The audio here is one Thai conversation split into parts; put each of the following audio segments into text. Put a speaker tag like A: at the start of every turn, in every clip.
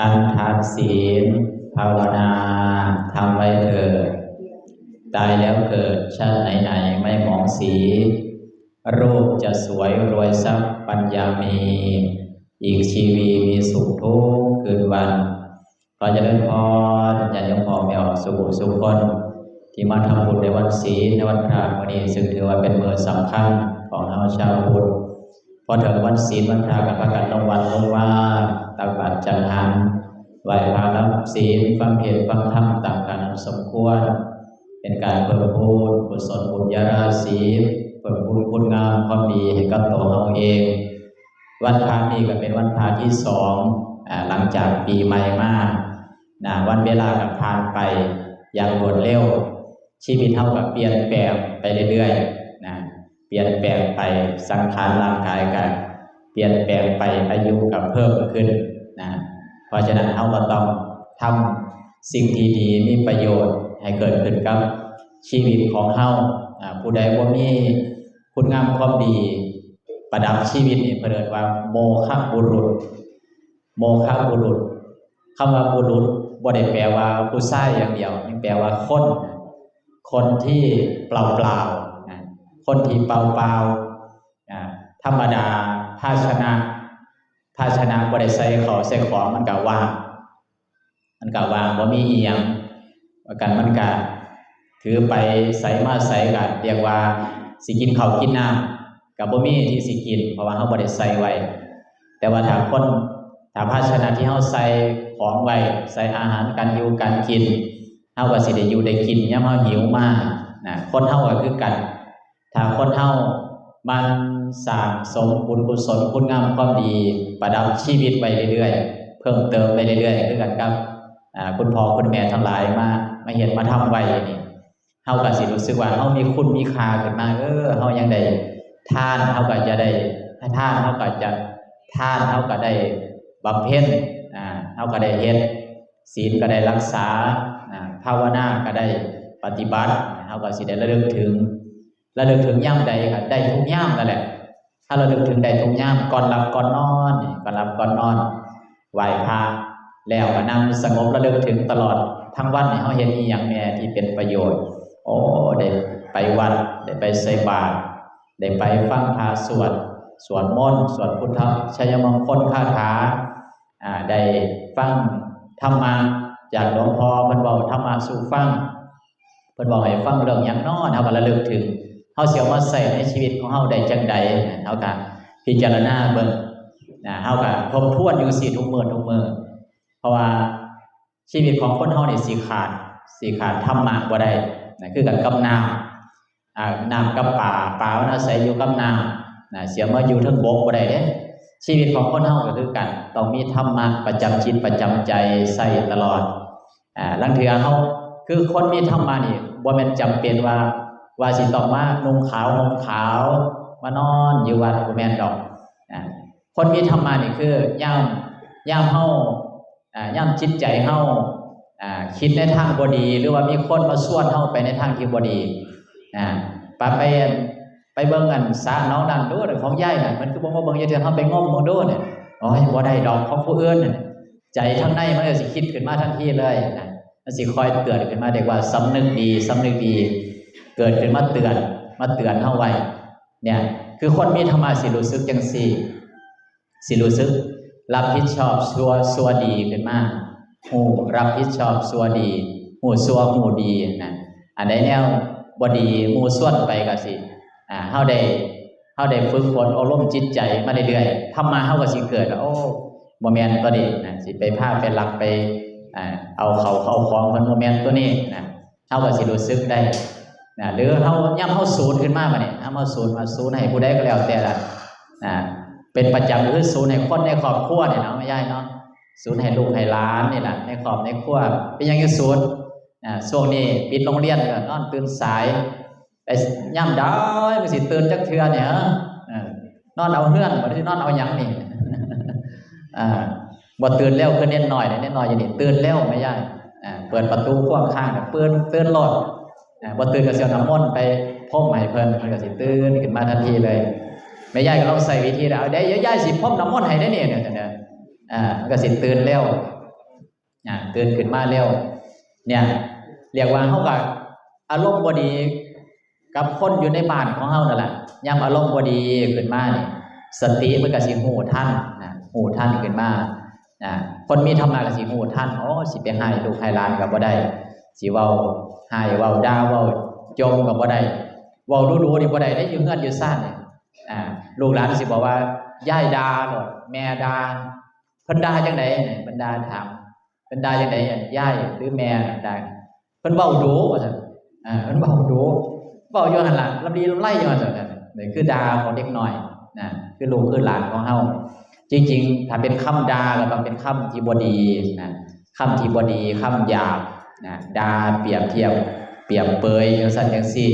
A: อันทานศีลภาวนาทำไว้เถิดตายแล้วเกิดชาติไหนๆไม่มองสี รูปจะสวยรวยทรัพย์ปัญญามี อีกชีวีมีสุขทุกคืนวันขอเจริญพรญาติโยมพ่อแม่สุขสุขคน ที่มาทำบุญในวันศีลในวันพระวันนี้ซึ่งถือว่าเป็นมือสำคัญของเราชาวพุทธ พอถึงวันศีลวันพระกับพระกันต้องวันลงว่าตักบาตรจันหันไหวพระรับศีลฟังเทศฟังธรรมตามการสมควร เป็นการเพิ่มพูนกุศลบุญญาราศีเพิ่มพูนคุณงามความดีให้กับตัวเราเอง วันพระนี้ก็เป็นวันพระที่สองหลังจากปีใหม่มานะวันเวลาก็ผ่านไปอย่างรวดเร็วชีวิตเท่ากับเปลี่ยนแปลงไปเรื่อยๆ เปลี่ยนแปลงไปสังขารร่างกายกันเปลี่ยนแปลงไปอายุกับเพิ่มขึ้นนะเพราะฉะนั้นเราก็ต้องทำสิ่งที่ดีมีประโยชน์ให้เกิดขึ้นกับชีวิตของเฮาอ่าผู้ใดว่ามีคุณงามความดี ประดับชีวิตนี่เพิ่นเรียกว่าโมฆะบุรุษ โมฆะบุรุษคำว่าบุรุษบ่ได้แปลว่าผู้ชายอย่างเดียวนี่แปลว่าคน คนที่เปล่าๆนะ คนที่เปล่าๆธรรมดาภาชนะภาชนะบ่ได้ใส่ขอใส่ของมันก็ว่างมันก็ว่างบ่มีอีหยังว่ากันมันก็ถือไปใส่มาใส่ก็เรียกว่าสิกินเขากินน้ำก็บ่มีที่สิกิน เพราะว่าเฮาบ่ได้ใส่ไว้ แต่ว่าถ้าคนถ้าภาชนะที่เฮาใส่ของไว้ใส่อาหารการอยู่การกินเฮาก็สิได้อยู่ได้กินยามเฮาหิวมากนะคนเฮาก็คือกัน ถ้าคนเฮามันสร้างสมบุญกุศลคุณงามความดี ประดับชีวิตไปเรื่อยๆ เพิ่มเติมไปเรื่อยๆคือกันครับคุณพ่อคุณแม่ทั้งหลายมามาเห็นมาทำไว้นี่เฮาก็สิรู้สึกว่าเฮามีคุณมีค่าขึ้นมาเออเฮายังได้ทานเฮาก็จะได้ให้ทานเฮาก็จะทานเฮาก็ได้บำเพ็ญอ่าเฮาก็ได้เฮ็ดศีลก็ได้รักษาอ่าภาวนาก็ได้ปฏิบัติเฮาก็สิได้ระลึกถึง ระลึกถึงย่ำใดก็ได้ทุกย่ำนั่นแหละ ถ้าระลึกถึงได้ทุกย่ำก่อนหลับก่อนนอนก่อนหลับก่อนนอนไหว้พระแล้วก็นั่งสงบระลึกถึงตลอดทั้งวันนี่เขาเห็นอีหยังแน่ที่เป็นประโยชน์ โอ้ได้ไปวัดได้ไปใส่บาตรได้ไปฟังพระสวดสวดมนต์สวดพุทธชัยมงคลคาถาอ่าได้ฟังธรรมะจากหลวงพ่อเพิ่นบอกธรรมะสู่ฟังเพิ่นบอกให้ฟังเรื่องหยังน้อเฮาระลึกถึง เฮาสิเอามาใส่ในชีวิตของเฮาได้จังใดเฮาก็พิจารณาเบิ่งนะเฮาก็ทบทวนอยู่สิทุกมื้อทุกมื้อเพราะว่าชีวิตของคนเฮาเนี่ยสิขาดสิขาดธรรมะบ่ได้นะคือกันกับน้ำอาน้ำกับป่าป่ามันอาศัยอยู่กับน้ำนะเสียมาอยู่ทั้งบกบ่ได้เด้ชีวิตของคนเฮาก็คือกัน ต้องมีธรรมะประจำจิตประจำใจใส่ตลอดอ่าลางเทื่อเฮาคือคนมีธรรมะนี่บ่แม่นจำเป็นว่า ว่าสิต้องมานุ่งขาวห่มขาว มานอนอยู่วัดบ่แมนดอกนะคนมีธรรมะนี่คือย่ามย่ามเฮาอ่าย่ามจิตใจเฮาอ่าคิดในทางบดี หรือว่ามีคนมาส่วนเฮาไปในทางที่บดีอ่าปะไปนไปเบิ่งอันสระน้องนั่นดูเด้อของย่ายนั่นมันคือบ่มาเบิ่งอย่าเทื่อเฮาไปงมมองดูเนี่ยโอ้ยบ่ได้ดอกของผู้อื่นน่ะใจข้างในมันก็สิคิดขึ้นมาทันทีเลยนะมันสิคอยเตือนขึ้นมาเด็กว่าสำนึกดีสำนึกดี เกิดขึ้นมาเตือน มาเตือนเฮาไว้เนี่ยคือคนมีธรรมะสิรู้สึกจังซี่สิรู้สึก รับผิดชอบซัวซัวดีขึ้นมาหูรับผิดชอบซัวดีหูซัวหูดีนะอันใดแนวบดีหมู่ส่วนไปก็สิอ่าเฮาได้เฮาได้ฝึกฝนอบรมจิตใจมาเรื่อยๆธรรมะเฮาก็สิเกิดโอ้บ่แมนตัวนี้นะสิไปพาพไปหลักไปอ่าเอาเขาเข้าของมันโมเมนต์ตัวนี้นะเฮาก็สิรู้สึกได้ นะหรือเฮาย่ำเฮาสูญขึ้นมาบัดนี้ย่ำเฮาสูญมาสูญให้ผู้ใดก็แล้วแต่ละนะเป็นประจำคือสูญให้คนในครอบครัวเนี่ยเนาะไม่ใช่เนาะสูญให้ลูกให้หลานนี่แหละในครอบในครัวเป็นยังไงสูญอ่าช่วงนี้ปิดโรงเรียนก็นอนตื่นสายไปย่ำดาวมันสิตื่นจักเทือเนี่ยนอนเอาเฮือนบ่ได้นอนเอาหยังนี่อ่าบ่ตื่นเร็วคือเน้นหน่อยเน้นหน่อยอย่างนี้ตื่นเร็วไม่ยากอ่เปิดประตูพ่วงข้างเปิดตื่นรถอ่า บ่ตื่นก็เสียวน้ำมนต์ไปพ่มให้เพิ่นเพิ่นก็สิตื่นขึ้นมาทันทีเลยแม่ยายก็ลองใส่วิธีแล้วเดี๋ยวย่ายสิพ่มน้ำมนต์ให้ได้เนี่ยเนี่ยเนี่ยอ่ามันก็สิตื่นเร็วอ่าตื่นขึ้นมาเร็วเนี่ยเรียกว่าเฮาก็อารมณ์บ่ดีกับคนอยู่ในบ้านของเฮานั่นแหละยามอารมณ์บ่ดีขึ้นมานี่สติมันก็สิฮู้ทันนะฮู้ทันขึ้นมานะคนมีธรรมะก็สิฮู้ทันโอ้สิไปให้ลูกให้หลานก็บ่ได้ สิเว้าให้เว้าด่าเว้าจมก็บ่ได้เว้าดูๆนี่บ่ได้ได้อยู่เฮือนอยู่ซ่านเนี่อ่าลูกหลานสิบอกว่ายายด่าโลดแม่ดาพิ่นด่าจังได๋เพิ่นดาถามพิ่นด่าจังได๋ยายหรือแม่ดาเพิ่นเว้าดูว่าซั่นอ่าเพิ่นเว้าดูเว้าอยู่หั่นล่ะลำดีลำไรอยู่หั่นซั่นนี่คือดาของเด็กน้อยนะคือลูกคือหลานของเฮาจริง ๆ ถ้าเป็นคำด่าก็ต้องเป็นคำที่บดีนะคำที่บดีคำหยาบ นะดาเปรียบเทียบ เปรียบเปยอย่างสั้นอย่างสี่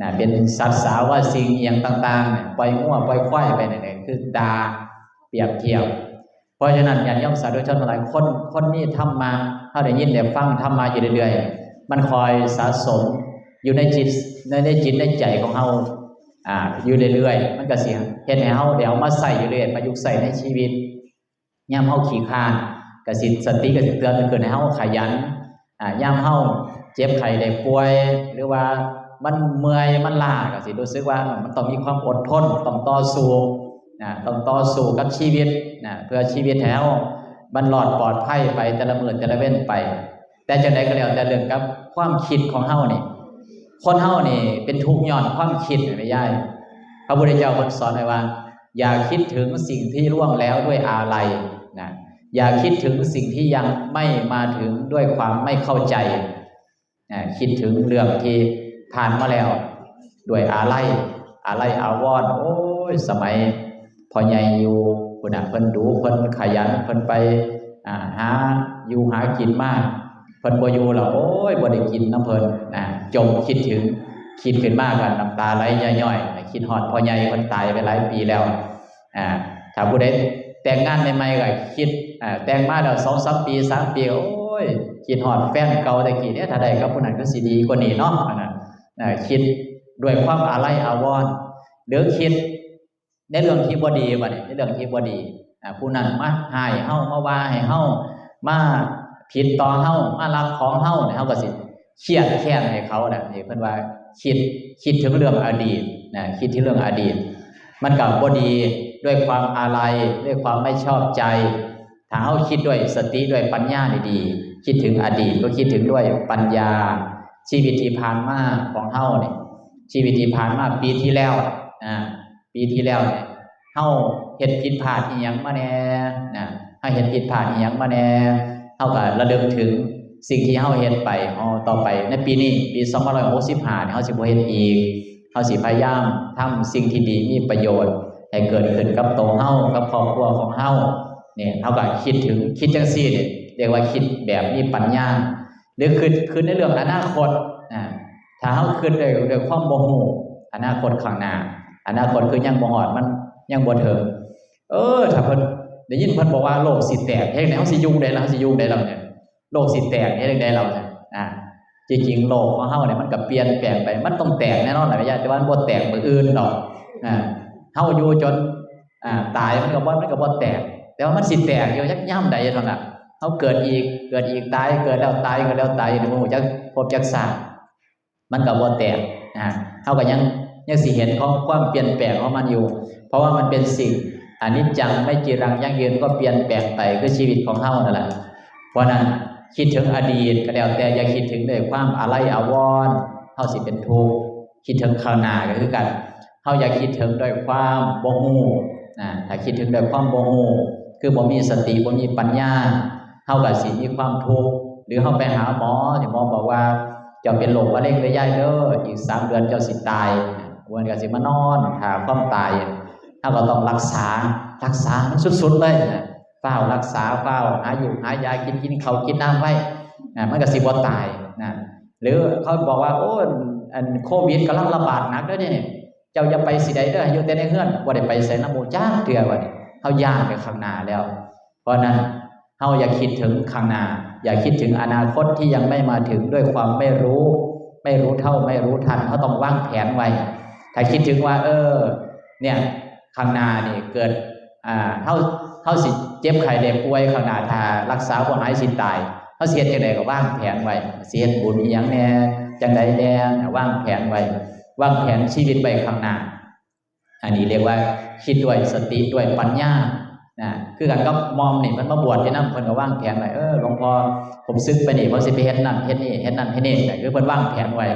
A: นะเป็นสัตว์สาวว่าสิ่งเอียงต่างๆปล่อยงัวปล่อยควายไปนั่นเองคือดาเปรียบเทียบ เพราะฉะนั้นญาติโยมสาธุชนหลายคนคนนี้ทำมาเขาได้ยินได้ฟังทำมาอยู่เรื่อยๆ มันคอยสะสมอยู่ในจิตในในจิตในใจของเราอ่าอยู่เรื่อยๆ มันก็เสียเห็นให้เฮาเดี๋ยวมาใส่อยู่เรื่อยมายุกใส่ในชีวิตย่ามเฮาขี้คร้านกสิสติกสิเตือนเกิดให้เฮาขยัน อ่าย่ามเฮาเจ็บไข้ได้ป่วย หรือว่ามันเมื่อยมันลาก็สิรู้สึกว่ามันต้องมีความอดทนต้องต่อสู้นะต้องต่อสู้กับชีวิตนะเพื่อชีวิตแถวมันรอดปลอดภัยไปแต่ละมื้อแต่ละเว้นไป แต่จังไดก็แล้วแต่เรื่องกับความคิดของเฮานี่คนเฮานี่เป็นทุกข์ย้อนความคิดไม่ย่ายพระพุทธเจ้าคนสอนไว้ว่า อย่าคิดถึงสิ่งที่ล่วงแล้วด้วยอาลัยนะ อย่าคิดถึงสิ่งที่ยังไม่มาถึงด้วยความไม่เข้าใจ คิดถึงเรื่องที่ผ่านมาแล้ว ด้วยอาลัยอาลัยอาวรณ์โอ้ยสมัยพอใหญ่อยู่คนน่ะเพิ่นดูเพิ่นขยันเพิ่นไปหาอยู่หากินมากเพิ่นบ่อยู่แล้วโอ้ยบ่ได้กินน้ำเพิ่นนะจมคิดถึงคิดขึ้นมากกันน้ำตาไหลย่อยๆคิดฮอดพ่อใหญ่เพิ่นตายไปหลายปีแล้วอ่าถ้าผู้ใดแต่งงานใหม่ๆก็คิด แต่งมาแล้ว2-3ปี3ปีโอ้ยคิดฮอดแฟนเก่าแต่กี้เนี่ยถ้าได้กับผู้นั้นก็สิดีกว่านี้เนาะนนั้นอ่าคิดด้วยความอาลัยอาวรณ์หรือคิดในเรื่องที่บ่ดีบัดนี้ในเรื่องที่บ่ดีผู้นั้นมาหายเฮามาว่าให้เฮามาผิดต่อเฮามารักของเฮาเนี่ยเฮาก็สิเครียดแค้นให้เขาน่ะนี่เพิ่นว่าคิดคิดถึงเรื่องอดีตนะคิดถึงเรื่องอดีต มันก็บ่ดีด้วยความอาลัยด้วยความไม่ชอบใจ ถ้าเฮาคิดด้วยสติด้วยปัญญาดีๆคิดถึงอดีตก็คิดถึงด้วยปัญญา ชีวิตที่ผ่านมาของเฮาเนี่ยชีวิตที่ผ่านมาปีที่แล้วอ่าปีที่แล้วเนี่ยเฮาเฮ็ดผิดพลาดอีหยังมาแน่นะเฮาเฮ็ดผิดพลาดอีหยังมาแน่เท่ากับระลึกถึงสิ่งที่เฮาเฮ็ดไปเฮาต่อไปในปีนี้ปี2565เนี่ยเฮาสิบ่เฮ็ดอีกเฮาสิพยายามทำสิ่งที่ดีมีประโยชน์ให้เกิดขึ้นกับตัวเฮากับครอบครัวของเฮา เนี่ยเฮาก็คิดถึงคิดจังซี่เนี่ยเรียกว่าคิดแบบมีปัญญา หรือคิดคิดในเรื่องอนาคตอ่าถ้าเฮาคิดด้วยด้วยความบ่ฮู้อนาคตข้างหน้าอนาคตคือยังบ่ฮอดมันยังบ่ถึงเออถ้าเพิ่นได้ยินเพิ่นบอกว่าโลกสิแตกเฮ็ดไหนเฮาสิยุ่งได้ล่ะเฮาสิยุ่งได้ล่ะเนี่ยโลกสิแตกเฮ็ดได้ล่ะเนี่ยอ่าจริงๆโลกของเฮาเนี่ยมันก็เปลี่ยนแปลงไป มันต้องแตกแน่นอนแหละญาติแต่ว่าบ่แตกมื้ออื่นดอกอ่าเฮาอยู่จนอ่าตายมันก็บ่มันก็บ่แตก แต่ว่ามันสิแตกอยู่จักย่ํใดเท่านั้นเฮาเกิดอีกเกิดอีกตายเกิดแล้วตายเกิดแล้วตายนี่บ่ฮู้จักพบจักซากมันก็บ่แตกอ่าเฮาก็ยังยังสิเห็นของความเปลี่ยนแปลงของมันอยู่ เพราะว่ามันเป็นสิ่งอันนี้จังไม่จีรังยั่งยืนก็เปลี่ยนแปลงไปคือชีวิตของเฮานั่นแหละเพราะนั้นคิดถึงอดีตก็แล้วแต่อย่าคิดถึงด้วยความอะไรอาวรเฮาสิเป็นทุกข์คิดถึงข้างหน้าก็คือกันเฮาอย่าคิดถึงด้วยความบ่ฮู้นะถ้าคิดถึงด้วยความบ่ฮู้ คือบ่มีสติบ่มีปัญญาเฮาก็สิมีความทุกข์หรือเฮาไปหาหมอที่หมอบอกว่าเจ้าเป็นโรคมะเร็งระยะเด้ออีก3เดือนเจ้าสิตายวันก็สิมานอนหาความตายถ้าก็ต้องรักษารักษาสุดๆเลยเฝ้ารักษาเฝ้าหาอยู่หายากินกินเขากินน้ำไว้นะมันก็สิบ่ตายนะหรือเขาบอกว่าโอ้อันโควิดกำลังระบาดหนักด้อเนี่ยเจ้าอย่าไปสิใดเด้ออยู่แต่ในเฮือนบ่ได้ไปใส่น้ำมูจ้าเถื่อว่า เฮาย่างไปข้างหน้าแล้ว เพราะนั้นเฮาอย่าคิดถึงข้างหน้า อย่าคิดถึงอนาคตที่ยังไม่มาถึงด้วยความไม่รู้ ไม่รู้เท่าไม่รู้ทันเขาต้องวางแผนไว้ ถ้าคิดถึงว่า เออ เนี่ยข้างหน้านี่เกิดอ่าเฮาเฮาเขาสิเจ็บไข้ได้ป่วยข้างหน้าถ้ารักษาบ่หายสิตายเขาเสียจังไดก็วางแผนไว้เสียบุญอีหยังแน่จังไดแน่วางแผนไว้วางแผนชีวิตไว้ข้างหน้า อันนี้เรียกว่า คิดด้วยสติด้วยปัญญานะคือกันก็มอมนี่มันมาบวชที่นั่นเพิ่นก็ว่างแผนไว้เออหลวงพ่อผมซึกไปนี่เพราะสิไปเฮ็ดนั่นเฮ็ดนี่เฮ็ดนั่นเฮ็ดนี่แต่คือเพิ่นว่างแผนไว้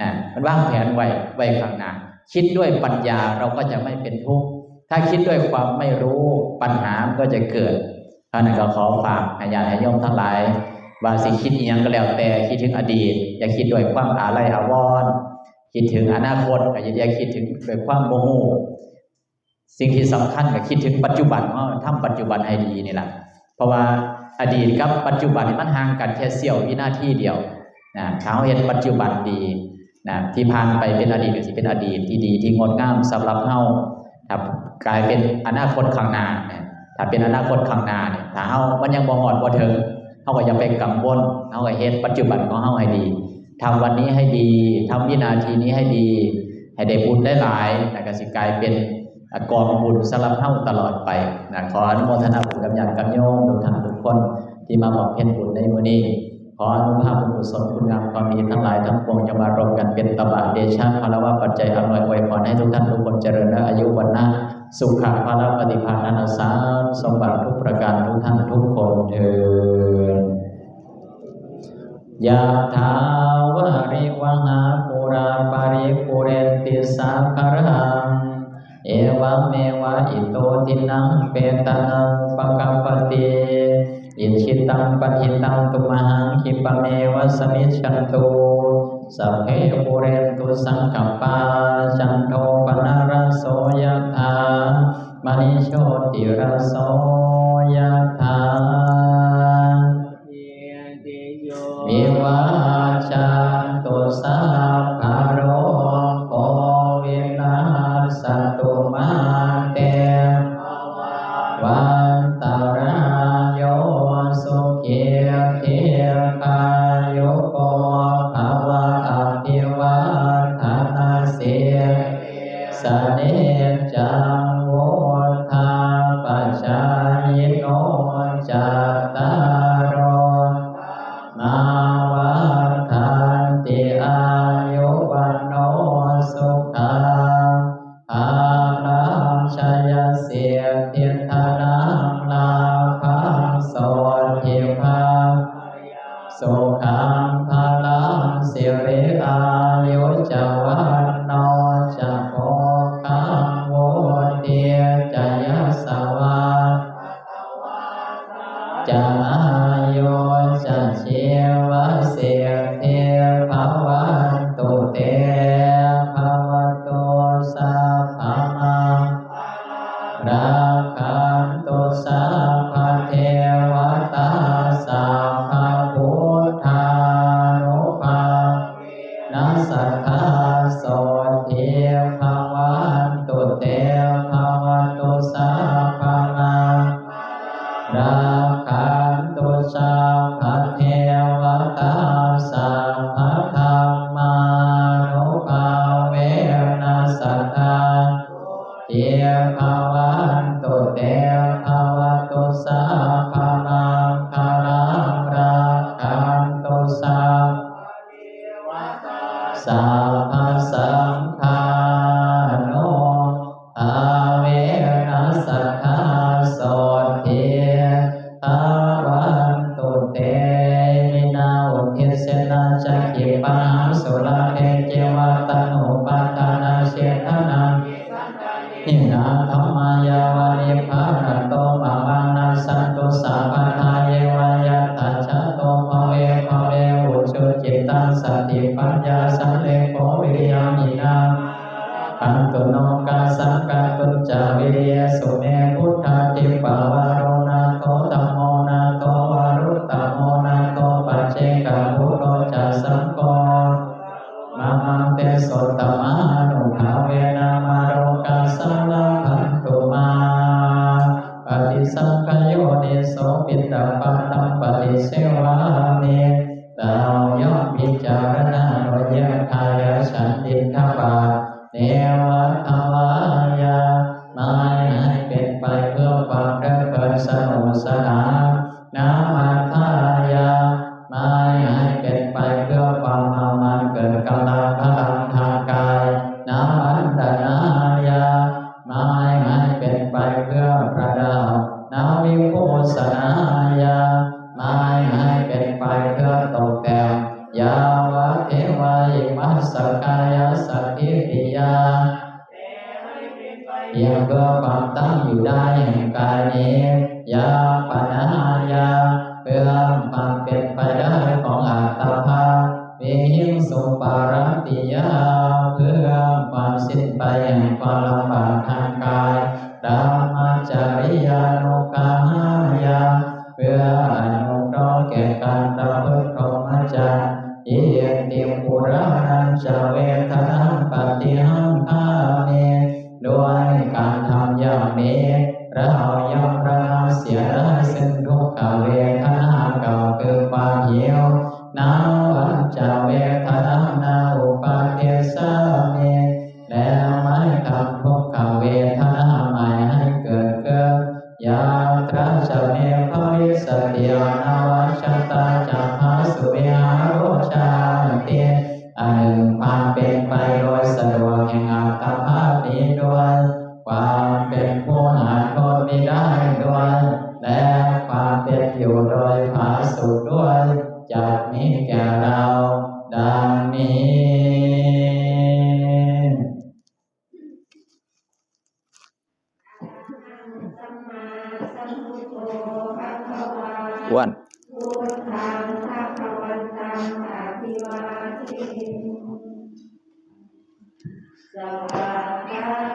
A: นะมันว่างแผนไว้ไว้ข้างหน้าคิดด้วยปัญญาเราก็จะไม่เป็นทุกข์ถ้าคิดด้วยความไม่รู้ปัญหาก็จะเกิดเพรานก็ขอฝากให้ญาติโยมทั้งหลาย ว่าสิคิดอีหยังก็แล้วแต่คิดถึงอดีต อย่าคิดด้วยความอาลัยอาวรณ์คิดถึงอนาคตอย่าคิดถึงด้วยความโมโห สิ่งที่สำคัญก็คิดถึงปัจจุบันว่าทำปัจจุบันให้ดีนี่แหละเพราะว่าอดีตกับปัจจุบันมันห่างกันแค่เสี้ยววินาทีเดียวนะถ้าเราเห็นปัจจุบันดีนะที่ผ่านไปเป็นอดีตก็สิเป็นอดีตที่ดีที่งดงามสำหรับเฮาถ้ากลายเป็นอนาคตข้างหน้าเนี่ยถ้าเป็นอนาคตข้างหน้าเนี่ยถ้าเฮามันยังบ่ฮอดบ่ถึงเฮาก็อย่าไปกังวลเฮาก็เฮ็ดปัจจุบันของเฮาให้ดีทำวันนี้ให้ดีทำวินาทีนี้ให้ดี ให้ได้บุญได้หลายแล้วก็สิกลายเป็น กองบุญสำหรับเฮาตลอดไปนะขออนุโมทนาบุญกับญาติกับโยมทุกท่านทุกคนที่มาบอกเพ็ญบุญในมื้อนี้ขออนุภาพบุญกุศลคุณงามความดีทั้งหลายทั้งปวงจะมารวมกันเป็นตบะเดชะพลวะปัจจัยอำนวยอวยพรให้ทุกท่านทุกคนเจริญและอายุวันนะสุขะพละปฏิภาณนาสารสมบัติทุกประการทุกท่านทุกคนเถิดยะถาวะริวหาปุราปาริปุเรนติสาคารังเอวะ เมวะอิโตทินังเปตานังปะกัปปติอิชิตังปฏิตังตุมหังคิปะเมวะสมิจฉันตุสัพเพปุเรนตุสังกัปปาจันโทปนารโสยถามณิโชติรโสยถาวิวาจันตุสัพพะโรโควินาสตุมา เสียทิทานังลาภาสวัสทิภังสุขัง น สติปัญญาสังเลโกวิริยามีนาอันตุโนกาสังกาตุจจาวิริยสุเม กายสัพพิริยาเพียงเพื่อความตั้งอยู่ได้แห่งกายนี้ยาปนาหายาเพื่อความเป็นไปได้ของอัตภาพวิหิงสุปารติยาเพื่อความสิ้นไปแห่งความลำบากทางกายดามาจาริยานุกาหายาเพื่ออนุเคราะห์แก่การประพฤติพรหมจรรย์อิเยติปุรานัน จะเวทนาปฏิหั
B: င်တော်အား